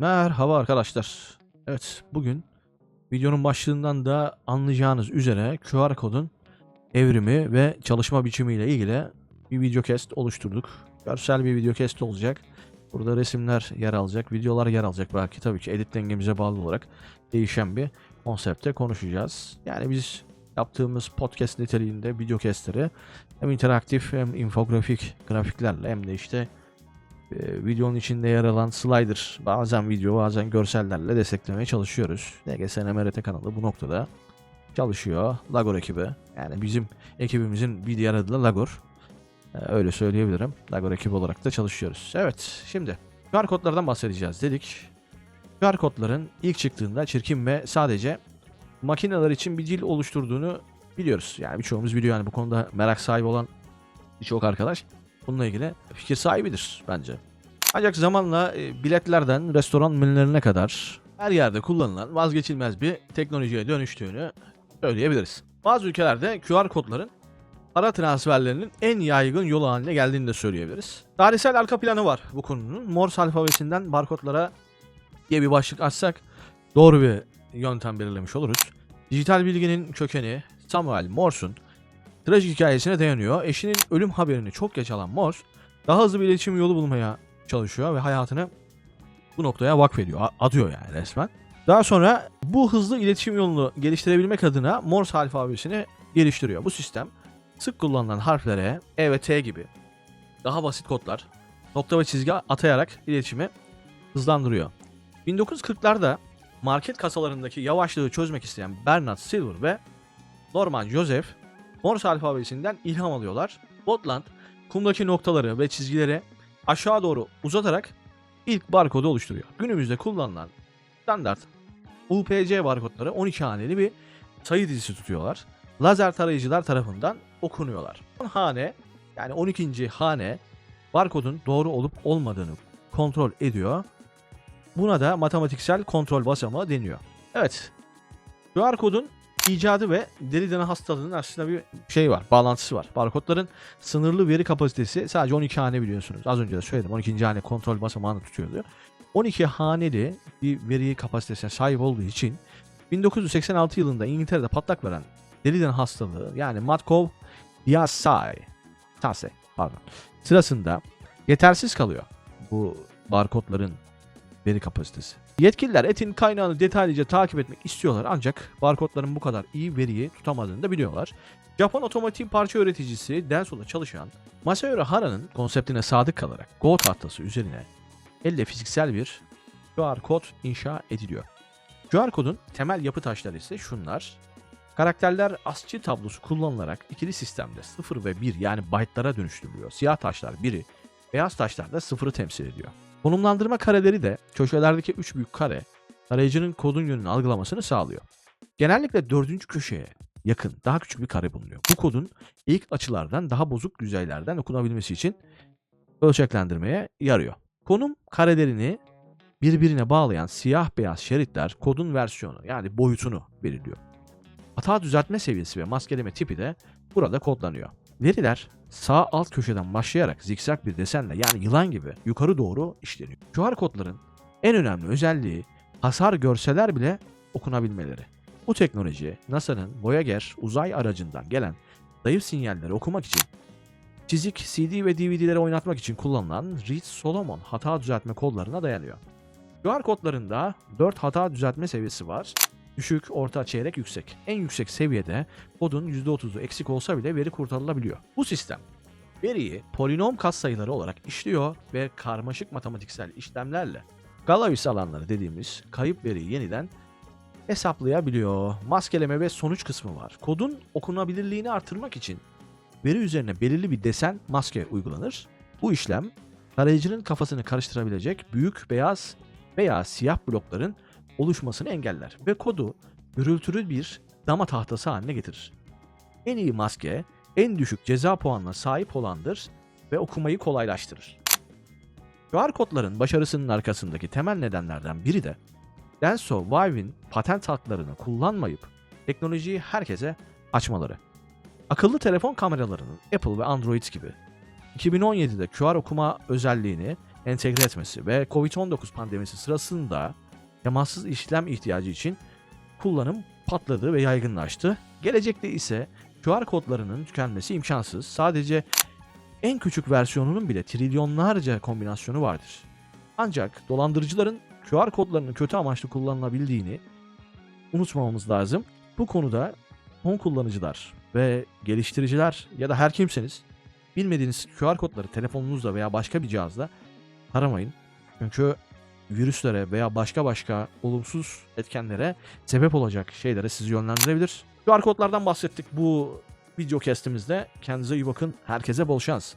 Merhaba arkadaşlar. Evet bugün videonun başlığından da anlayacağınız üzere QR kodun evrimi ve çalışma biçimiyle ilgili bir videocast oluşturduk. Görsel bir videocast olacak. Burada resimler yer alacak, videolar yer alacak belki tabii ki edit dengemize bağlı olarak değişen bir konsepte konuşacağız. Yani biz yaptığımız podcast niteliğinde videocastleri hem interaktif hem infografik grafiklerle hem de işte e, videonun içinde yer alan slider bazen video bazen görsellerle desteklemeye çalışıyoruz. DGSN MRT kanalı bu noktada çalışıyor. Lagor ekibi yani bizim ekibimizin bir diğer adı da Lagor. E, öyle söyleyebilirim. Lagor ekibi olarak da çalışıyoruz. Evet şimdi QR kodlardan bahsedeceğiz dedik. QR kodların ilk çıktığında çirkin ve sadece makineler için bir dil oluşturduğunu biliyoruz. Yani birçoğumuz biliyor yani bu konuda merak sahibi olan birçok arkadaş bununla ilgili fikir sahibidir bence. Ancak zamanla e, biletlerden restoran menülerine kadar her yerde kullanılan vazgeçilmez bir teknolojiye dönüştüğünü söyleyebiliriz. Bazı ülkelerde QR kodların para transferlerinin en yaygın yolu haline geldiğini de söyleyebiliriz. Tarihsel arka planı var bu konunun. Morse alfabesinden barkodlara diye bir başlık açsak doğru bir yöntem belirlemiş oluruz. Dijital bilginin kökeni Samuel Morse'un trajik hikayesine dayanıyor. Eşinin ölüm haberini çok geç alan Morse daha hızlı bir iletişim yolu bulmaya çalışıyor ve hayatını bu noktaya vakfediyor. A- Adıyor yani resmen. Daha sonra bu hızlı iletişim yolunu geliştirebilmek adına Morse alfabesini geliştiriyor. Bu sistem sık kullanılan harflere E ve T gibi daha basit kodlar nokta ve çizgi atayarak iletişimi hızlandırıyor. 1940'larda market kasalarındaki yavaşlığı çözmek isteyen Bernard Silver ve Norman Joseph Morse alfabesinden ilham alıyorlar. Botland kumdaki noktaları ve çizgileri aşağı doğru uzatarak ilk barkodu oluşturuyor. Günümüzde kullanılan standart UPC barkodları 12 haneli bir sayı dizisi tutuyorlar. Lazer tarayıcılar tarafından okunuyorlar. Son hane yani 12. hane barkodun doğru olup olmadığını kontrol ediyor. Buna da matematiksel kontrol basamağı deniyor. Evet. QR kodun icadı ve deri dana hastalığının aslında bir şey var, bağlantısı var. Barkodların sınırlı veri kapasitesi sadece 12 hane biliyorsunuz. Az önce de söyledim 12. hane kontrol basamağını tutuyordu. 12 haneli bir veri kapasitesine sahip olduğu için 1986 yılında İngiltere'de patlak veren deri dana hastalığı yani Matkov Yasai Tase pardon sırasında yetersiz kalıyor bu barkodların veri kapasitesi. Yetkililer etin kaynağını detaylıca takip etmek istiyorlar ancak barkodların bu kadar iyi veriyi tutamadığını da biliyorlar. Japon otomotiv parça üreticisi Denso'da çalışan Masayoshi Hara'nın konseptine sadık kalarak Go tahtası üzerine elle fiziksel bir QR kod inşa ediliyor. QR kodun temel yapı taşları ise şunlar. Karakterler ASCII tablosu kullanılarak ikili sistemde 0 ve 1 yani byte'lara dönüştürülüyor. Siyah taşlar 1'i, beyaz taşlar da 0'ı temsil ediyor. Konumlandırma kareleri de köşelerdeki 3 büyük kare tarayıcının kodun yönünü algılamasını sağlıyor. Genellikle dördüncü köşeye yakın daha küçük bir kare bulunuyor. Bu kodun ilk açılardan daha bozuk yüzeylerden okunabilmesi için ölçeklendirmeye yarıyor. Konum karelerini birbirine bağlayan siyah beyaz şeritler kodun versiyonu yani boyutunu belirliyor. Hata düzeltme seviyesi ve maskeleme tipi de burada kodlanıyor. Veriler sağ alt köşeden başlayarak zikzak bir desenle yani yılan gibi yukarı doğru işleniyor. QR kodların en önemli özelliği hasar görseler bile okunabilmeleri. Bu teknoloji NASA'nın Voyager uzay aracından gelen zayıf sinyalleri okumak için çizik, CD ve DVD'leri oynatmak için kullanılan Reed Solomon hata düzeltme kodlarına dayanıyor. QR kodlarında 4 hata düzeltme seviyesi var. Düşük, orta, çeyrek, yüksek. En yüksek seviyede kodun %30'u eksik olsa bile veri kurtarılabiliyor. Bu sistem veriyi polinom katsayıları olarak işliyor ve karmaşık matematiksel işlemlerle Galois alanları dediğimiz kayıp veriyi yeniden hesaplayabiliyor. Maskeleme ve sonuç kısmı var. Kodun okunabilirliğini artırmak için veri üzerine belirli bir desen maske uygulanır. Bu işlem tarayıcının kafasını karıştırabilecek büyük beyaz veya siyah blokların oluşmasını engeller ve kodu gürültülü bir dama tahtası haline getirir. En iyi maske en düşük ceza puanına sahip olandır ve okumayı kolaylaştırır. QR kodların başarısının arkasındaki temel nedenlerden biri de Denso Vive'in patent haklarını kullanmayıp teknolojiyi herkese açmaları. Akıllı telefon kameralarının Apple ve Android gibi 2017'de QR okuma özelliğini entegre etmesi ve Covid-19 pandemisi sırasında temassız işlem ihtiyacı için kullanım patladı ve yaygınlaştı. Gelecekte ise QR kodlarının tükenmesi imkansız. Sadece en küçük versiyonunun bile trilyonlarca kombinasyonu vardır. Ancak dolandırıcıların QR kodlarının kötü amaçlı kullanılabildiğini unutmamamız lazım. Bu konuda son kullanıcılar ve geliştiriciler ya da her kimseniz bilmediğiniz QR kodları telefonunuzla veya başka bir cihazla aramayın. Çünkü virüslere veya başka başka olumsuz etkenlere sebep olacak şeylere sizi yönlendirebilir. QR kodlardan bahsettik bu video kestimizde. Kendinize iyi bakın. Herkese bol şans.